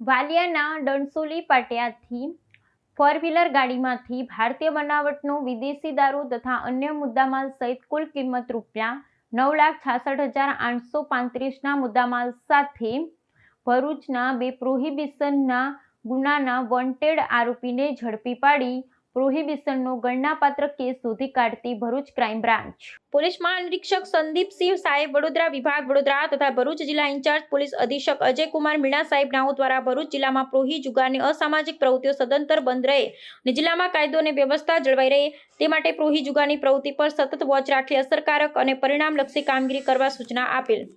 વાલિયાના ડણસોલી પાટિયાથી four wheeler ગાડીમાંથી ભારતીય બનાવટનો વિદેશી દારૂ તથા અન્ય મુદ્દામાલ સહિત કુલ કિંમત રૂપિયા નવ લાખ છાસઠ હજાર આઠસો પાંત્રીસના મુદ્દામાલ સાથે ભરૂચના બે પ્રોહિબિશનના ગુનાના વોન્ટેડ આરોપીને ઝડપી પાડી પ્રોહિબિશનનો ગણનાપાત્ર કેસ શોધી કાઢતી ભરૂચ ક્રાઇમ બ્રાન્ચ. પોલીસ મહાનિરીક્ષક સંદીપસિંહ સાહેબ વડોદરા વિભાગ, વડોદરા તથા ભરૂચ જિલ્લા ઇન્ચાર્જ પોલીસ અધિક્ષક અજયકુમાર મીણા સાહેબ નાઓ દ્વારા ભરૂચ જિલ્લામાં પ્રોહી જુગારની અસામાજિક પ્રવૃત્તિઓ સદંતર બંધ રહે અને જિલ્લામાં કાયદો અને વ્યવસ્થા જળવાઈ રહે તે માટે પ્રોહી જુગારની પ્રવૃત્તિ પર સતત વોચ રાખી અસરકારક અને પરિણામલક્ષી કામગીરી કરવા સૂચના આપેલ.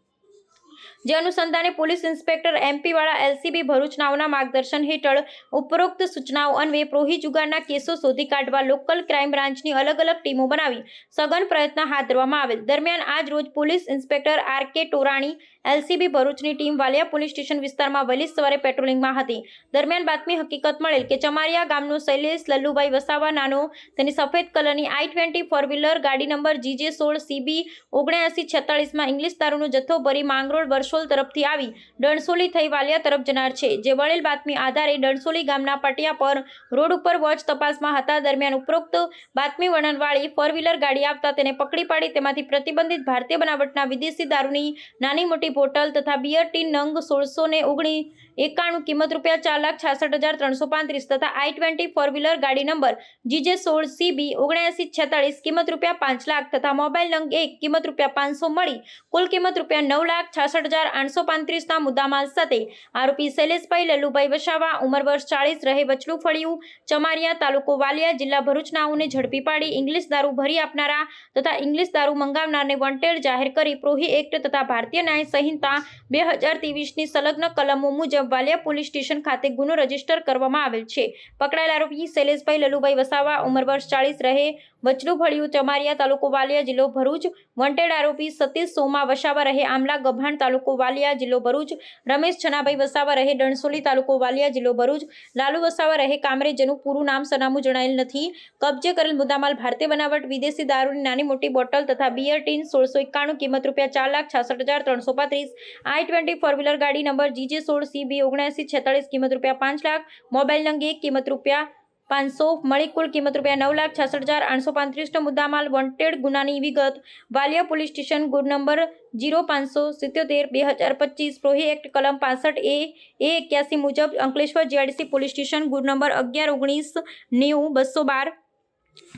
જે અનુસંધાને police inspector MP Vala LCB Bharuch નાઓના માર્ગદર્શન હેઠળ ઉપરોક્ત સૂચનાઓ અન્વયે પ્રોહી જુગારના કેસો શોધી કાઢવા લોકલ ક્રાઇમ બ્રાન્ચની અલગ અલગ ટીમો બનાવી સઘન પ્રયત્ન હાથ ધરવામાં આવેલ. દરમિયાન આજ રોજ police inspector R K Torani LCB ભરૂચની ટીમ વાલિયા પોલીસ સ્ટેશન વિસ્તારમાં વહેલી સવારે પેટ્રોલિંગમાં હતી. દરમિયાન બાતમી હકીકત મળેલ કે ચમારિયા ગામનો શૈલેષ લલ્લુભાઈ વસાવા નાનો, તેની સફેદ કલરની આઈ ટ્વેન્ટી ફોર વ્હીલર ગાડી નંબર જીજે સોળ સીબી ઓગણ્યાસી છેતાળીસમાં ઇંગ્લિશ દારૂનો જથ્થો ભરી માંગરોળ વર્ષોલ તરફથી આવી. ડણસોલી થઈ વાલિયા તરફ જનાર છે. જે વળેલ બાતમી આધારે ડણસોલી ગામના પટિયા પર રોડ ઉપર વોચ તપાસમાં હતા. દરમિયાન ઉપરોક્ત બાતમી વર્ણનવાળી ફોર વ્હીલર ગાડી આવતા તેને પકડી પાડી. તેમાંથી પ્રતિબંધિત ભારતીય બનાવટના વિદેશી દારૂની નાની મોટી બોટલ તથા બિયર ટીન નંગ સોળસો ને ઓગણી એકાણું કિંમત રૂપિયા ચાર લાખ છાસઠ હજાર ત્રણસો પાંત્રીસ તથા આઈ ટ્વેન્ટી ફોર વ્હીલર ગાડી નંબર જીજે સોળ સીબી ઓગણ્યાસી છેતાળીસ કિંમત રૂપિયા પાંચ લાખ તથા મોબાઈલ નંગ એક કિંમત રૂપિયા પાંચસો મળી. કુલ કિંમત રૂપિયા નવ લાખ છાસઠ હજાર આઠસો પાંત્રીસના મુદ્દામાલ સાથે આરોપી શૈલેષભાઈ લલ્લુભાઈ વસાવા ઉંમર વર્ષ ચાળીસ રહે વચલું ફળિયું. ચમારિયા તાલુકો વાલિયા જિલ્લા ભરૂચનાઓને ઝડપી પાડી ઇંગ્લિશ દારૂ ભરી આપનારા તથા ઇંગ્લિશ દારૂ મંગાવનારને વોન્ટેડ જાહેર કરી પ્રોહી એક્ટ તથા ભારતીય ન્યાય સંહિતા બે હજાર ત્રેવીસની સંલગ્ન કલમો મુજબ વાલિયા પોલીસ સ્ટેશન ખાતે ગુનો રજિસ્ટર કરવામાં આવેલ છે. પકડાયેલ આરોપી શૈલેષભાઈ લલ્લુભાઈ વસાવા ઉંમર વર્ષ ચાળીસ રહે વચલું ફળિયું. ચમારિયા તાલુકો વાલિયા જિલ્લો ભરૂચ વોન્ટેડ આરોપી સતીશ સોમા વસાવા રહે આમલા ગભાણ તાલુકો વાલિયા જિલ્લો ભરૂચ. રમેશ છનાભાઈ વસાવા રહે ડણસોલી તાલુકો વાલિયા જિલ્લો ભરૂચ. લાલુ વસાવા રહે કામરે જેનું પૂરું નામ સરનામું જણાયેલ નથી. કબજે કરેલ મુદ્દામાલ ભારતીય બનાવટ, વિદેશી દારૂની નાની મોટી બોટલ તથા બિયર ટીન સોળસો એકાણું કિંમત રૂપિયા ચાર લાખ છાસઠ હજાર ત્રણસો પાંત્રીસ. આઈ ટ્વેન્ટી ફોર વ્હીલર ગાડી નંબર જીજે સોળ સીબી ઓગણસી છેતાળીસ કિંમત રૂપિયા પાંચ લાખ. મોબાઈલ નંગ એક કિંમત રૂપિયા પાંચસો મળી કુલ કિંમત રૂપિયા નવ લાખ છાસઠ હજાર આઠસો પાંત્રીસનો મુદ્દામાલ વોન્ટેડ ગુનાની વિગત. વાલિયા પોલીસ સ્ટેશન ગુડ નંબર જીરો પાંચસો સિત્યોતેર બે હજાર પચીસ. પ્રોહી એક્ટ કલમ પાસઠ એ એ એક્યાસી મુજબ અંકલેશ્વર જીઆઈડીસી પોલીસ સ્ટેશન ગુડ નંબર અગિયાર ઓગણીસ નેવું બસો બાર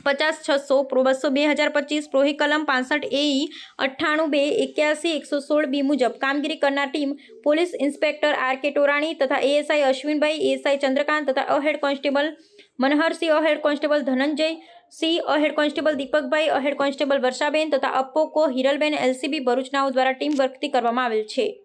પચાસ છસો પ્રો બસો બે હજાર પચીસ. પ્રોહી કલમ પાસઠ એઈ અઠ્ઠાણું બે એક્યાસી એકસો સોળ બી મુજબ કામગીરી કરનાર team police inspector R K Torani તથા એએસઆઈ અશ્વિનભાઈ એએસઆઈ ચંદ્રકાંત તથા head constable Manharsinh head constable Dhananjay Sinh head constable Deepakbhai, head constable Varshaben તથા અપ્પોકો હિરલબેન એલસીબી ભરૂચનાઓ દ્વારા ટીમ વર્કથી કરવામાં આવેલ છે.